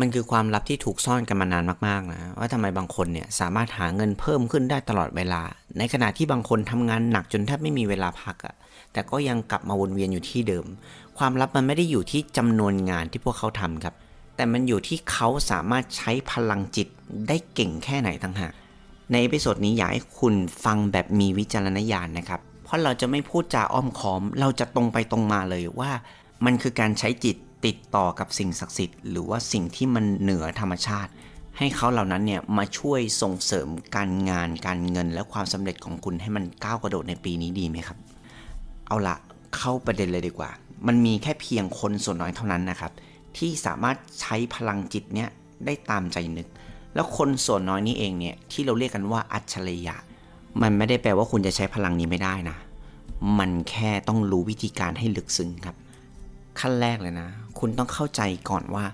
มันคือความลับที่ถูกซ่อนกันมานานมากๆนะว่าทำไมบางคนเนี่ยสามารถหาเงินเพิ่มขึ้นได้ตลอดเวลา ในขณะที่บางคนทำงานหนักจนแทบไม่มีเวลาพักอะ่ะแต่ก็ยังกลับมาวนเวียนอยู่ที่เดิม ความลับมันไม่ได้อยู่ที่จำนวนงานที่พวกเขาทำครับ แต่มันอยู่ที่เขาสามารถใช้พลังจิตได้เก่งแค่ไหนต่างหากในเอพิโซดนี้อยากให้คุณฟังแบบมีวิจารณญาณนะครับเพราะเราจะไม่พูดจาอ้อมค้อม เราจะตรงไปตรงมาเลยว่า มันคือการใช้จิต ติดต่อกับสิ่งศักดิ์สิทธิ์ หรือว่าสิ่งที่มันเหนือธรรมชาติ ให้เขาเหล่านั้นเนี่ยมาช่วยส่งเสริมการงานการเงินและความสำเร็จของคุณให้มันก้าวกระโดดในปีนี้ดีไหมครับ เอาละเข้าประเด็นเลยดีกว่า มันมีแค่เพียงคนส่วนน้อยเท่านั้นนะครับ ที่สามารถใช้พลังจิตเนี่ยได้ตามใจนึก แล้วคนส่วนน้อยนี้เองเนี่ยที่เราเรียกกันว่าอัจฉริยะ มันไม่ได้แปลว่าคุณจะใช้พลังนี้ไม่ได้นะ มันแค่ต้องรู้วิธีการให้ลึกซึ้งครับ ขั้นแรกเลยนะ คุณต้องเข้าใจก่อนว่า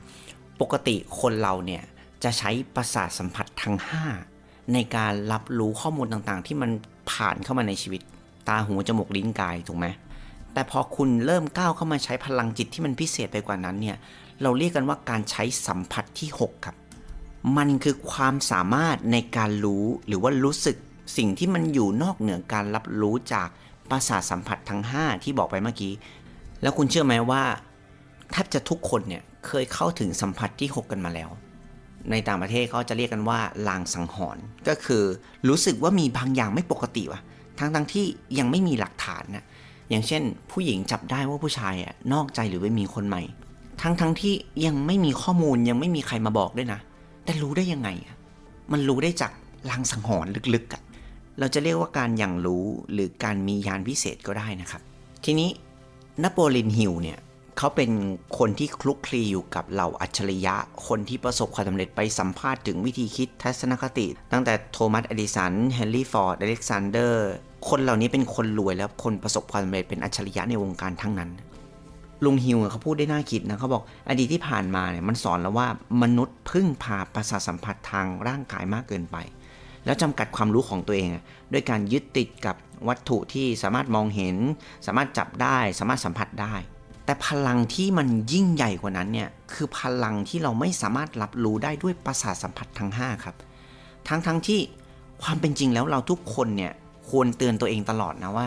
ปกติคนเราเนี่ยจะใช้ประสาทสัมผัสทั้ง 5 ในการรับรู้ข้อมูลต่างๆ ที่มันผ่านเข้ามาในชีวิต ตาหูจมูกลิ้นกายถูกไหมแต่พอคุณเริ่มก้าวเข้ามาใช้พลังจิตที่มันพิเศษไปกว่านั้นเนี่ยเราเรียกกันว่าการใช้สัมผัสที่ 6 ครับ มันคือความสามารถในการรู้หรือว่ารู้สึกสิ่งที่มันอยู่นอกเหนือการรับรู้จากประสาทสัมผัสทั้ง 5 ที่บอกไปเมื่อกี้ แล้วคุณเชื่อไหมว่า แทบจะทุกคนเนี่ยเคยเข้าถึงสัมผัสที่ 6 กันมาแล้ว ในต่างประเทศเขาจะเรียกกันว่าลางสังหรณ์ก็คือรู้สึกว่ามีบางอย่างไม่ปกติว่ะทั้งทั้งๆที่ยังไม่มีหลักฐานนะอย่างเช่น ผู้หญิงจับได้ว่าผู้ชายอะนอกใจหรือไปมีคนใหม่ ทั้งทั้งๆที่ยังไม่มีข้อมูลยังไม่มีใครมาบอกด้วยนะ แต่รู้ได้ยังไงอะมันรู้ได้จากลางสังหรณ์ลึกๆอะเราจะเรียกว่าการอย่างรู้หรือการมียานพิเศษก็ได้นะครับ ทีนี้นโปเลียนฮิลเนี่ย เขาเป็นคนที่คลุกคลีอยู่กับเหล่าอัจฉริยะ คนที่ประสบความสำเร็จไปสัมภาษณ์ถึงวิธีคิดทัศนคติ ตั้งแต่โทมัส เอดิสัน เฮนรี่ฟอร์ด อเล็กซานเดอร์ คนเหล่านี้เป็นคนรวยแล้วคนประสบความสำเร็จเป็นอัจฉริยะในวงการทั้งนั้น ลุงฮิวเขาพูดได้น่าคิดนะเขาบอกอดีตที่ผ่านมาเนี่ยมันสอนแล้วว่ามนุษย์พึ่งพาประสาทสัมผัสทางร่างกายมากเกินไป แล้วจำกัดความรู้ของตัวเองด้วยการยึดติดกับวัตถุที่สามารถมองเห็น สามารถจับได้ สามารถสัมผัสได้ แต่พลังที่มันยิ่งใหญ่กว่านั้นเนี่ยคือพลังที่เราไม่สามารถรับรู้ได้ด้วยประสาทสัมผัสทั้ง 5 ครับ ทั้งทั้งที่ความเป็นจริงแล้วเราทุกคนเนี่ยควรเตือนตัวเองตลอดนะว่า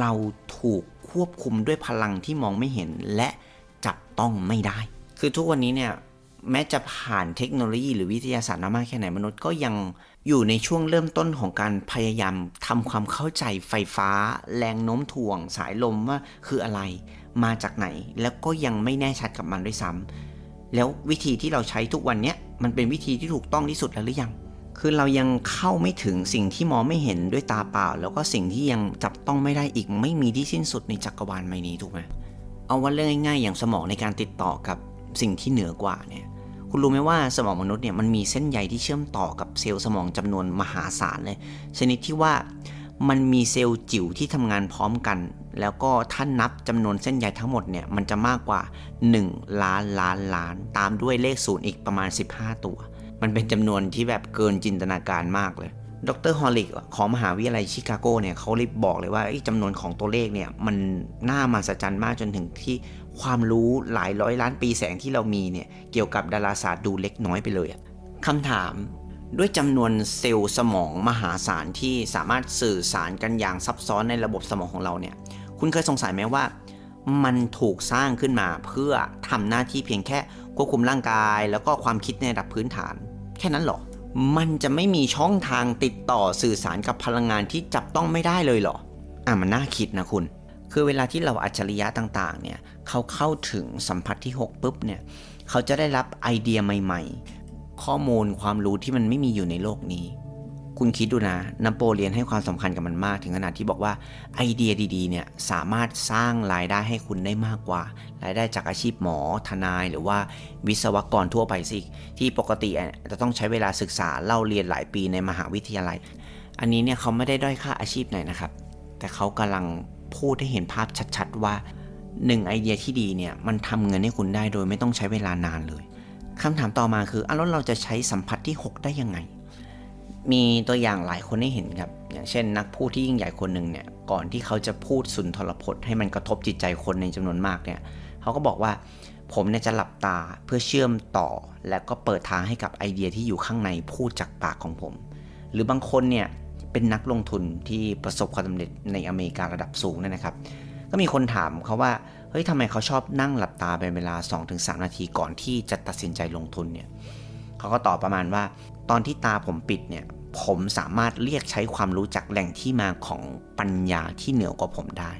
เราถูกควบคุมด้วยพลังที่มองไม่เห็นและจับต้องไม่ได้ คือทุกวันนี้เนี่ยแม้จะผ่านเทคโนโลยีหรือวิทยาศาสตร์มามากแค่ไหนมนุษย์ก็ยังอยู่ในช่วงเริ่มต้นของการพยายามทำความเข้าใจไฟฟ้า แรงโน้มถ่วงสายลมว่าคืออะไร มาจากไหน แล้วก็ยังไม่แน่ชัดกับมันด้วยซ้ำแล้ววิธีที่เราใช้ทุกวันเนี้ยมันเป็นวิธีที่ถูกต้องที่สุดแล้วหรือยัง คือเรายังเข้าไม่ถึงสิ่งที่มองไม่เห็นด้วยตาเปล่า แล้วก็สิ่งที่ยังจับต้องไม่ได้อีกไม่มีที่สิ้นสุดในจักรวาลใบนี้ถูกไหมเอาว่าเรื่องง่ายๆอย่างสมองในการติดต่อกับสิ่งที่เหนือกว่าเนี่ยคุณรู้ไหมว่าสมองมนุษย์เนี่ยมันมีเส้นใยที่เชื่อมต่อกับเซลล์สมองจำนวนมหาศาลเลย ชนิดที่ว่ามันมีเซลล์จิ๋วที่ทำงานพร้อมกัน แล้วก็ถ้านับจำนวนเส้นใยทั้งหมดเนี่ยมันจะมากกว่า 1 ล้านล้านล้าน ตามด้วยเลขศูนย์อีกประมาณ 15 ตัว มันเป็นจำนวนที่แบบเกินจินตนาการมากเลย ดรฮอลลิกของมหาวิทยาลัยชิคาโกเนี่ยเขารีบบอกเลยว่าจำนวนของตัวเลขเนี่ยมันน่ามหัศจรรย์มากจนถึงที่ความรู้หลายร้อยล้านปีแสงที่เรามีเนี่ยเกี่ยวกับดาราศาสตร์ดูเล็กน้อยไปเลยคำถามด้วยจำนวนเซลล์สมองมหาศาลที่สามารถสื่อสารกันอย่างซับซ้อนในระบบสมองของเราเนี่ย คุณเคยสงสัยไหมว่า มันถูกสร้างขึ้นมาเพื่อทำหน้าที่เพียงแค่ควบคุมร่างกาย แล้วก็ความคิดในระดับพื้นฐาน แค่นั้นหรอ มันจะไม่มีช่องทางติดต่อสื่อสารกับพลังงานที่จับต้องไม่ได้เลยเหรอ อะมันน่าคิดนะคุณ คือเวลาที่เราอัจฉริยะต่างๆ เนี่ยเขาเข้าถึงสัมผัสที่ 6ปุ๊บเนี่ยเขาจะได้รับไอเดียใหม่ ๆ ข้อมูลความรู้ที่มันไม่มีอยู่ในโลกนี้ คุณคิดดูนะนโปเลียนให้ความสำคัญกับมันมาก ถึงขนาดที่บอกว่าไอเดียดีๆเนี่ยสามารถสร้างรายได้ให้คุณได้มากกว่า รายได้จากอาชีพหมอ ทนาย หรือว่าวิศวกรทั่วไปสิที่ปกติจะต้องใช้เวลาศึกษาเล่าเรียนหลายปีในมหาวิทยาลัย อันนี้เนี่ยเขาไม่ได้ด้อยค่าอาชีพไหนนะครับ แต่เขากำลังพูดให้เห็นภาพชัดๆ ว่าหนึ่งไอเดียที่ดีเนี่ยมันทำเงินให้คุณได้โดยไม่ต้องใช้เวลานานเลยคำถามต่อมาคืออ้าวแล้วเราจะใช้สัมผัสที่ 6 ได้ยังไง มีตัวอย่างหลายคนให้เห็นครับ อย่างเช่น นักพูดที่ยิ่งใหญ่คนหนึ่งเนี่ย ก่อนที่เขาจะพูดสุนทรพจน์ให้มันกระทบจิตใจคนในจำนวนมากเนี่ย เขาก็บอกว่าผมเนี่ยจะหลับตาเพื่อเชื่อมต่อ และก็เปิดทางให้กับไอเดียที่อยู่ข้างในพูดจากปากของผม หรือบางคนเนี่ยเป็นนักลงทุนที่ประสบความสำเร็จในอเมริการะดับสูงเนยนะครับ ก็มีคนถามเขาว่าเฮ้ยทำไมเขาชอบนั่งหลับตาเป็นเวลา 2-3 นาทีก่อนที่จะตัดสินใจลงทุนเนี่ยเขาก็ตอบประมาณว่า ตอนที่ตาผมปิดเนี่ยผมสามารถเรียกใช้ความรู้จากแหล่งที่มาของปัญญาที่เหนือกว่าผมได้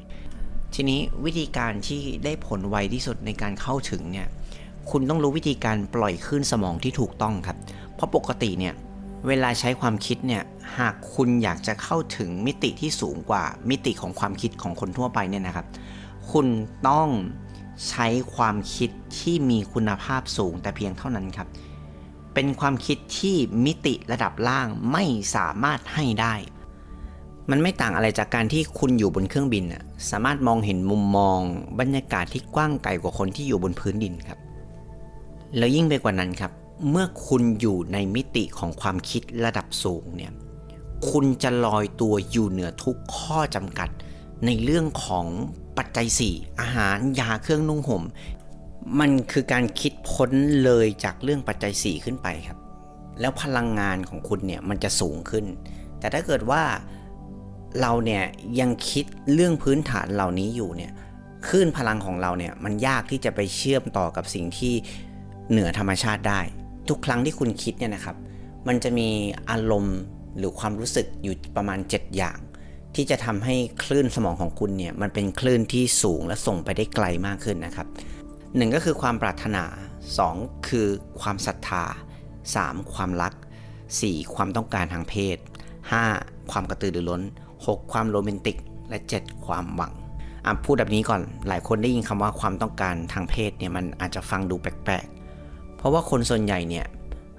ทีนี้วิธีการที่ได้ผลไวที่สุดในการเข้าถึงเนี่ยคุณต้องรู้วิธีการปล่อยคลื่นสมองที่ถูกต้องครับ เพราะปกติเนี่ยเวลาใช้ความคิดเนี่ยหากคุณอยากจะเข้าถึงมิติที่สูงกว่ามิติของความคิดของคนทั่วไปเนี่ยนะครับ คุณต้องใช้ความคิดที่มีคุณภาพสูงแต่เพียงเท่านั้นครับ เป็นความคิดที่มิติระดับล่างไม่สามารถให้ได้ มันไม่ต่างอะไรจากการที่คุณอยู่บนเครื่องบินน่ะสามารถมองเห็นมุมมอง บรรยากาศที่กว้างไกลกว่าคนที่อยู่บนพื้นดินครับ แล้วยิ่งไปกว่านั้นครับ เมื่อคุณอยู่ในมิติของความคิดระดับสูงเนี่ย คุณจะลอยตัวอยู่เหนือทุกข้อจำกัดในเรื่องของปัจจัย 4 อาหารยาเครื่องนุ่งห่ม มันคือการคิดพ้นเลยจากเรื่องปัจจัย 4 ขึ้นไปครับ แล้วพลังงานของคุณเนี่ยมันจะสูงขึ้น แต่ถ้าเกิดว่าเราเนี่ยยังคิดเรื่องพื้นฐานเหล่านี้อยู่เนี่ยคลื่นพลังของเราเนี่ยมันยากที่จะไปเชื่อมต่อกับสิ่งที่เหนือธรรมชาติได้ ทุกครั้งที่คุณคิดเนี่ยนะครับ มันจะมีอารมณ์หรือความรู้สึกอยู่ประมาณ 7 อย่าง ที่จะทำให้คลื่นสมองของคุณเนี่ยมันเป็นคลื่นที่สูงและส่งไปได้ไกลมากขึ้นนะครับ หนึ่งก็คือความปรารถนา 2 คือความศรัทธา 3. ความรัก 4. ความต้องการทางเพศ 5. ความกระตือรือร้น 6. ความโรแมนติก และ 7. ความหวังอะพูดแบบนี้ก่อนหลายคนได้ยินคำว่าความต้องการทางเพศเนี่ยมันอาจจะฟังดูแปลกๆ เพราะว่าคนส่วนใหญ่เนี่ย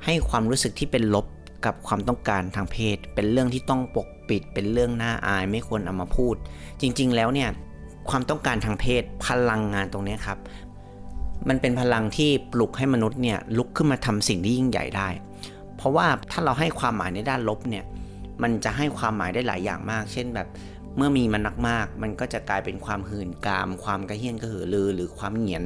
ให้ความรู้สึกที่เป็นลบกับความต้องการทางเพศ เป็นเรื่องที่ต้องปกปิด เป็นเรื่องน่าอายไม่ควรเอามาพูด จริงๆแล้วเนี่ยความต้องการทางเพศพลังงานตรงนี้ครับ มันเป็นพลังที่ปลุกให้มนุษย์เนี่ยลุกขึ้นมาทำสิ่งที่ยิ่งใหญ่ได้ เพราะว่าถ้าเราให้ความหมายในด้านลบเนี่ยมันจะให้ความหมายได้หลายอย่างมาก เช่นแบบเมื่อมีมันนักมากมันก็จะกลายเป็นความหื่นกาม ความกระเฮี้ยนกระหือรือหรือความเหงียน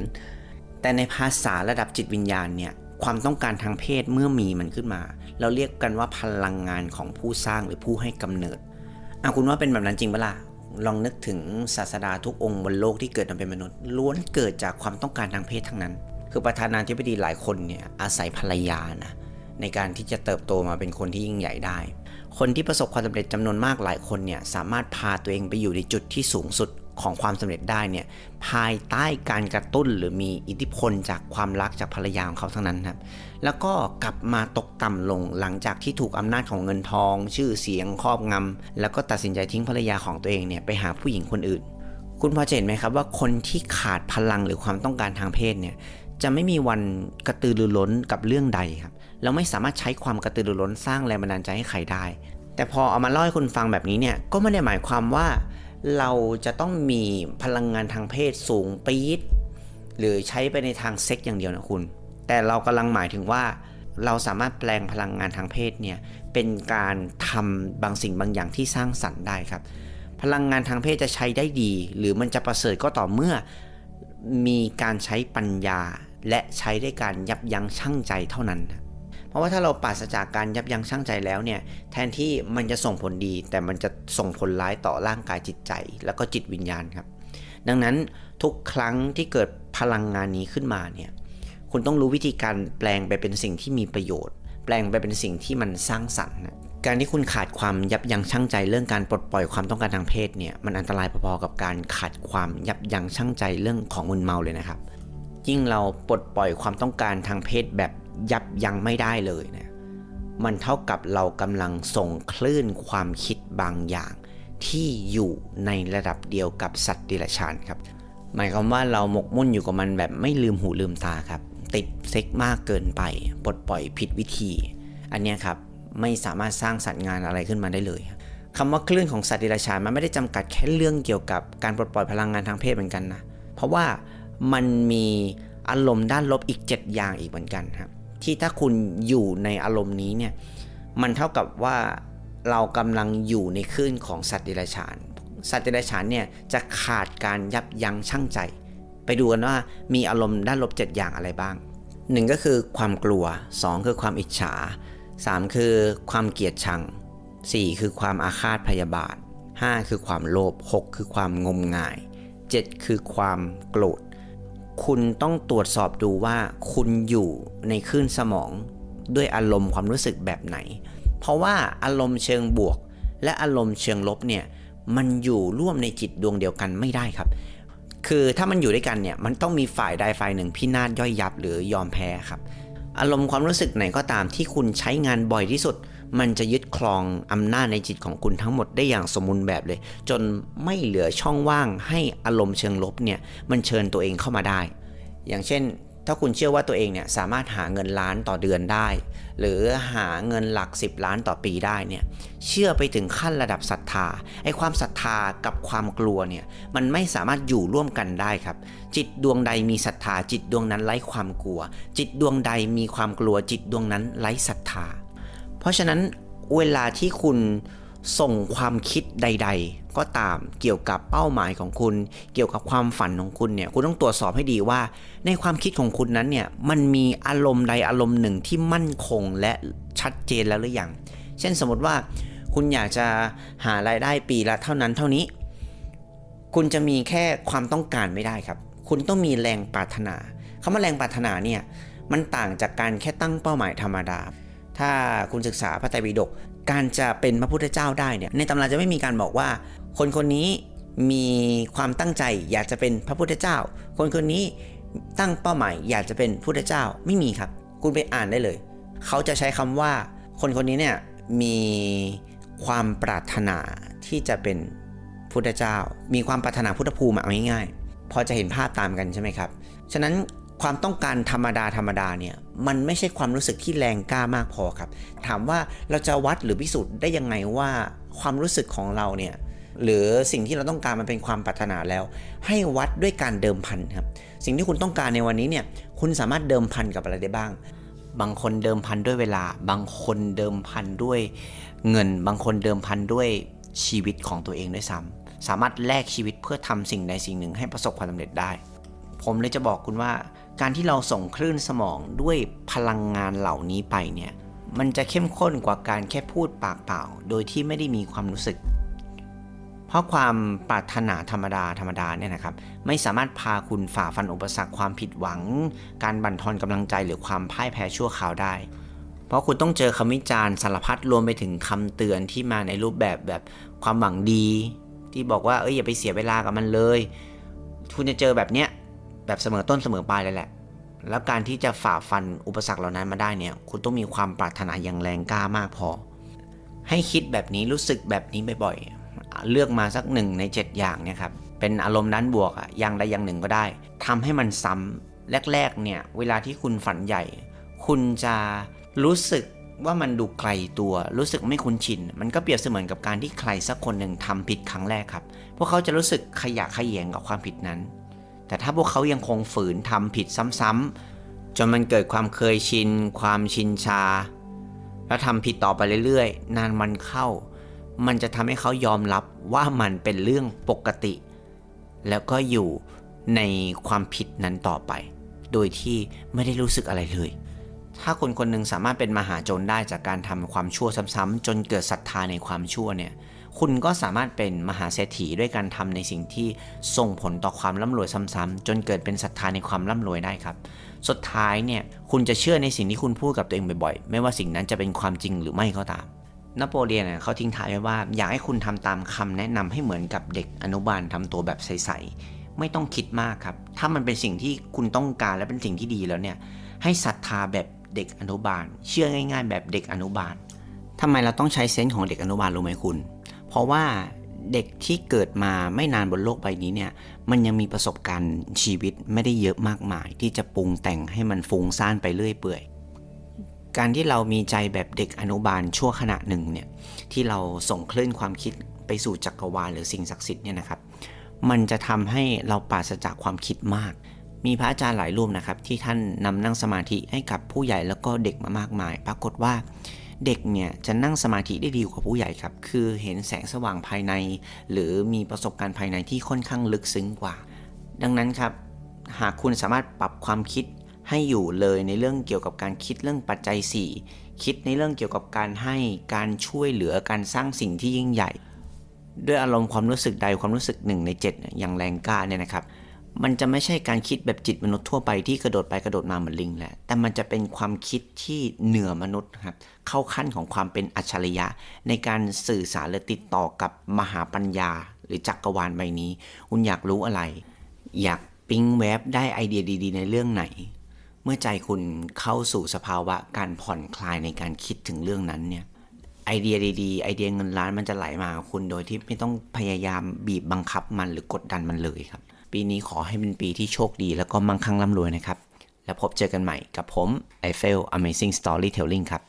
แต่ในภาษาระดับจิตวิญญาณเนี่ยความต้องการทางเพศเมื่อมีมันขึ้นมา เราเรียกกันว่าพลังงานของผู้สร้างหรือผู้ให้กำเนิดอะคุณว่าเป็นแบบนั้นจริงปะล่ะ ลองนึกถึงศาสดาทุกองค์บนโลกที่เกิดมาเป็นมนุษย์ ล้วนเกิดจากความต้องการทางเพศทั้งนั้น คือประธานาธิบดีหลายคนเนี่ยอาศัยภรรยานะในการที่จะเติบโตมาเป็นคนที่ยิ่งใหญ่ได้ คนที่ประสบความสำเร็จจำนวนมากหลายคนเนี่ยสามารถพาตัวเองไปอยู่ในจุดที่สูงสุด ของความสำเร็จได้เนี่ยภายใต้การกระตุ้นหรือมีอิทธิพลจากความรักจากภรรยาของเขาทั้งนั้นครับแล้วก็กลับมาตกต่ำลงหลังจากที่ถูกอำนาจของเงินทอง ชื่อเสียงครอบงำแล้วก็ตัดสินใจทิ้งภรรยาของตัวเองเนี่ยไปหาผู้หญิงคนอื่น คุณพอจะเห็นไหมครับว่าคนที่ขาดพลังหรือความต้องการทางเพศเนี่ยจะไม่มีวันกระตือรือร้นกับเรื่องใดครับเราไม่สามารถใช้ความกระตือรือร้นสร้างแรงบันดาลใจให้ใครได้ แต่พอเอามาเล่าให้คุณฟังแบบนี้เนี่ยก็ไม่ได้หมายความว่า เราจะต้องมีพลังงานทางเพศสูงปี๊ดหรือใช้ไปในทางเซ็กอย่างเดียวนะคุณ แต่เรากำลังหมายถึงว่า เราสามารถแปลงพลังงานทางเพศเนี่ยเป็นการทำบางสิ่งบางอย่างที่สร้างสรรค์ได้ครับ พลังงานทางเพศจะใช้ได้ดี หรือมันจะประเสริฐก็ต่อเมื่อมีการใช้ปัญญา และใช้ได้การยับยั้งชั่งใจเท่านั้น ราะว่าถ้าเราปราศจากการยับยั้งชั่งใจแล้วเนี่ยแทนที่มันจะส่งผลดี แต่มันจะส่งผลร้ายต่อร่างกายจิตใจ แล้วก็จิตวิญญาณครับ ดังนั้นทุกครั้งที่เกิดพลังงานนี้ขึ้นมาเนี่ยคุณต้องรู้วิธีการแปลงไปเป็นสิ่งที่มีประโยชน์ แปลงไปเป็นสิ่งที่มันสร้างสรรค์การที่คุณขาดความยับยั้งชั่งใจเรื่องการปลดปล่อยความต้องการทางเพศเนี่ยมันอันตรายพอๆกับการขาดความยับยั้งชั่งใจเรื่องของมึนเมาเลยนะครับยิ่งเราปลดปล่อยความต้องการทางเพศแบบ ยับยั้งไม่ได้เลยเนี่ยมันเท่ากับเรากำลังส่งคลื่นความคิดบางอย่าง ที่อยู่ในระดับเดียวกับสัตว์ดิรัจฉานครับ หมายความว่าเราหมกมุ่นอยู่กับมันแบบไม่ลืมหูลืมตาครับ ติดเซ็กมากเกินไปปลดปล่อยผิดวิธี อันนี้ครับไม่สามารถสร้างสรรค์งานอะไรขึ้นมาได้เลยคำว่าคลื่นของสัตว์ดิรัจฉานมันไม่ได้จำกัดแค่เรื่องเกี่ยวกับการปลดปล่อยพลังงานทางเพศเหมือนกันนะ เพราะว่ามันมีอารมณ์ด้านลบอีก 7 อย่างอีกเหมือนกันครับ ที่ถ้าคุณอยู่ในอารมณ์นี้เนี่ยมันเท่ากับว่าเรากำลังอยู่ในคลื่นของสัตว์เดรัจฉาน สัตว์เดรัจฉานเนี่ยจะขาดการยับยั้งชั่งใจ ไปดูกันว่ามีอารมณ์ด้านลบ 7 อย่างอะไรบ้าง 1 ก็คือความกลัว 2 คือความอิจฉา 3 คือความเกลียดชัง 4 คือความอาฆาตพยาบาท 5 คือความโลภ 6 คือความงมงาย 7 คือความโกรธ คุณต้องตรวจสอบดูว่าคุณอยู่ในคลื่นสมองด้วยอารมณ์ความรู้สึกแบบไหน เพราะว่าอารมณ์เชิงบวก และอารมณ์เชิงลบเนี่ยมันอยู่ร่วมในจิตดวงเดียวกันไม่ได้ครับ คือถ้ามันอยู่ด้วยกันเนี่ยมันต้องมีฝ่ายใดฝ่ายหนึ่งพินาศย่อยยับหรือยอมแพ้ครับ อารมณ์ความรู้สึกไหนก็ตามที่คุณใช้งานบ่อยที่สุด มันจะยึดครองอำนาจในจิตของคุณทั้งหมดได้อย่างสมบูรณ์แบบเลย จนไม่เหลือช่องว่างให้อารมณ์เชิงลบเนี่ยมันเชิญตัวเองเข้ามาได้ อย่างเช่น ถ้าคุณเชื่อว่าตัวเองเนี่ยสามารถหาเงินล้านต่อเดือนได้ หรือหาเงินหลัก 10 ล้านต่อปีได้เนี่ยเชื่อไปถึงขั้นระดับศรัทธาไอ้ความศรัทธากับความกลัวเนี่ยมันไม่สามารถอยู่ร่วมกันได้ครับ จิตดวงใดมีศรัทธาจิตดวงนั้นไร้ความกลัว จิตดวงใดมีความกลัว จิตดวงนั้นไร้ศรัทธา เพราะฉะนั้นเวลาที่คุณส่งความคิดใด ๆ ก็ตามเกี่ยวกับเป้าหมายของคุณ เกี่ยวกับความฝันของคุณเนี่ยคุณต้องตรวจสอบให้ดีว่า ในความคิดของคุณนั้นเนี่ยมันมีอารมณ์ใดอารมณ์หนึ่งที่มั่นคงและชัดเจนแล้วหรือยังเช่นสมมติว่าคุณอยากจะหารายได้ปีละเท่านั้นเท่านี้ คุณจะมีแค่ความต้องการไม่ได้ครับ คุณต้องมีแรงปรารถนาคำว่าแรงปรารถนาเนี่ยมันต่างจากการแค่ตั้งเป้าหมายธรรมดา ถ้าคุณศึกษาพระไตรปิฎกการจะเป็นพระพุทธเจ้าได้เนี่ยในตำราจะไม่มีการบอกว่า คนคนนี้มีความตั้งใจอยากจะเป็นพระพุทธเจ้า คนคนนี้ตั้งเป้าหมายอยากจะเป็นพุทธเจ้าไม่มีครับ คุณไปอ่านได้เลย เขาจะใช้คำว่า คนคนนี้เนี่ยมีความปรารถนาที่จะเป็นพุทธเจ้า มีความปรารถนาพุทธภูมิเอาง่ายๆพอจะเห็นภาพตามกันใช่ไหมครับ ฉะนั้น ความต้องการธรรมดาธรรมดาเนี่ยมันไม่ใช่ความรู้สึกที่แรงกล้ามากพอครับ ถามว่าเราจะวัดหรือพิสูจน์ได้ยังไงว่าความรู้สึกของเราเนี่ยหรือสิ่งที่เราต้องการมันเป็นความปรารถนาแล้ว ให้วัดด้วยการเดิมพันครับ สิ่งที่คุณต้องการในวันนี้เนี่ยคุณสามารถเดิมพันกับอะไรได้บ้าง บางคนเดิมพันด้วยเวลา บางคนเดิมพันด้วยเงิน บางคนเดิมพันด้วยชีวิตของตัวเองด้วยซ้ำสามารถแลกชีวิตเพื่อทำสิ่งใดสิ่งหนึ่งให้ประสบความสำเร็จได้ ผมเลยจะบอกคุณว่า การที่เราส่งคลื่นสมองด้วยพลังงานเหล่านี้ไปเนี่ย มันจะเข้มข้นกว่าการแค่พูดปากเปล่า โดยที่ไม่ได้มีความรู้สึก เพราะความปรารถนาธรรมดาธรรมดาเนี่ยนะครับ ไม่สามารถพาคุณฝ่าฟันอุปสรรคความผิดหวัง การบั่นทอนกำลังใจหรือความพ่ายแพ้ชั่วคราวได้ เพราะคุณต้องเจอคำวิจารณ์สารพัดรวมไปถึงคำเตือนที่มาในรูปแบบแบบความหวังดี ที่บอกว่าเอ้ยอย่าไปเสียเวลากับมันเลย คุณจะเจอแบบเนี้ย แบบเสมอต้นเสมอปลายเลยแหละ แล้วการที่จะฝ่าฟันอุปสรรคเหล่านั้นมาได้เนี่ย คุณต้องมีความปรารถนาอย่างแรงกล้ามากพอ ให้คิดแบบนี้รู้สึกแบบนี้บ่อยๆ เลือกมาสักหนึ่งใน 7 อย่างเนี่ยครับ เป็นอารมณ์ด้านบวกอะอย่างใดอย่างหนึ่งก็ได้ทำให้มันซ้ำแรกๆ เนี่ย เวลาที่คุณฝันใหญ่ คุณจะรู้สึกว่ามันดูไกลตัวรู้สึกไม่คุ้นชิน มันก็เปรียบเสมือนกับการที่ใครสักคนหนึ่งทำผิดครั้งแรกครับ พวกเขาจะรู้สึกขยะแขยงกับความผิดนั้น แต่ถ้าพวกเขายังคงฝืนทำผิดซ้ำๆจนมันเกิดความเคยชิน ความชินชา แล้วทำผิดต่อไปเรื่อยๆ นานวันเข้า มันจะทำให้เขายอมรับว่ามันเป็นเรื่องปกติ แล้วก็อยู่ในความผิดนั้นต่อไป โดยที่ไม่ได้รู้สึกอะไรเลย ถ้าคนคนหนึ่งสามารถเป็นมหาโจรได้จากการทำความชั่วซ้ำๆจนเกิดศรัทธาในความชั่วเนี่ย คุณก็สามารถเป็นมหาเศรษฐีด้วยการทำในสิ่งที่ส่งผลต่อความร่ำรวยซ้ำๆจนเกิดเป็นศรัทธาในความร่ำรวยได้ครับ สุดท้ายเนี่ยคุณจะเชื่อในสิ่งที่คุณพูดกับตัวเองบ่อยๆ ไม่ว่าสิ่งนั้นจะเป็นความจริงหรือไม่ก็ตามนโปเลียนเขาทิ้งท้ายไว้ว่า อยากให้คุณทำตามคำแนะนำให้เหมือนกับเด็กอนุบาลทำตัวแบบใสๆไม่ต้องคิดมากครับ ถ้ามันเป็นสิ่งที่คุณต้องการและเป็นสิ่งที่ดีแล้วเนี่ยให้ศรัทธาแบบเด็กอนุบาล เชื่อง่าย ๆ แบบเด็กอนุบาลทำไมเราต้องใช้เซนส์ของเด็กอนุบาลรู้ไหมคุณ เพราะว่าเด็กที่เกิดมาไม่นานบนโลกใบนี้เนี่ย มันยังมีประสบการณ์ชีวิตไม่ได้เยอะมากมาย ที่จะปรุงแต่งให้มันฟุ้งซ่านไปเรื่อยเปื่อย การที่เรามีใจแบบเด็กอนุบาลชั่วขณะหนึ่งเนี่ยที่เราส่งคลื่นความคิดไปสู่จักรวาลหรือสิ่งศักดิ์สิทธิ์เนี่ยนะครับ มันจะทำให้เราปราศจากความคิดมาก มีพระอาจารย์หลายรูปนะครับ ที่ท่านนำนั่งสมาธิให้กับผู้ใหญ่แล้วก็เด็กมามากมาย ปรากฏว่า เด็กเนี่ยจะนั่งสมาธิได้ดีกว่าผู้ใหญ่ครับ คือเห็นแสงสว่างภายใน หรือมีประสบการณ์ภายในที่ค่อนข้างลึกซึ้งกว่า ดังนั้นครับ หากคุณสามารถปรับความคิดให้อยู่เลยในเรื่องเกี่ยวกับการคิดเรื่องปัจจัย 4 คิดในเรื่องเกี่ยวกับการให้การช่วยเหลือการสร้างสิ่งที่ยิ่งใหญ่ ด้วยอารมณ์ความรู้สึกใดความรู้สึกหนึ่งใน7เนี่ยอย่างแรงกล้าเนี่ยนะครับ มันจะไม่ใช่การคิดแบบจิตมนุษย์ทั่วไปที่กระโดดไปกระโดดมาเหมือนลิงแหละ แต่มันจะเป็นความคิดที่เหนือมนุษย์ครับ เข้าขั้นของความเป็นอัจฉริยะ ในการสื่อสารหรือติดต่อกับมหาปัญญา หรือจักรวาลใบนี้ คุณอยากรู้อะไร อยากปิ๊งแวบได้ไอเดียดี ๆ ในเรื่องไหน เมื่อใจคุณเข้าสู่สภาวะการผ่อนคลายในการคิดถึงเรื่องนั้นเนี่ยไอเดียดีๆ ไอเดียเงินล้านมันจะไหลมาหาคุณโดยที่ไม่ต้องพยายามบีบบังคับมันหรือกดดันมันเลยครับ ปีนี้ขอให้เป็นปีที่โชคดีแล้วก็มั่งคั่งร่ำรวยนะครับ แล้วพบเจอกันใหม่กับผม i f e l Amazing Storytelling ครับ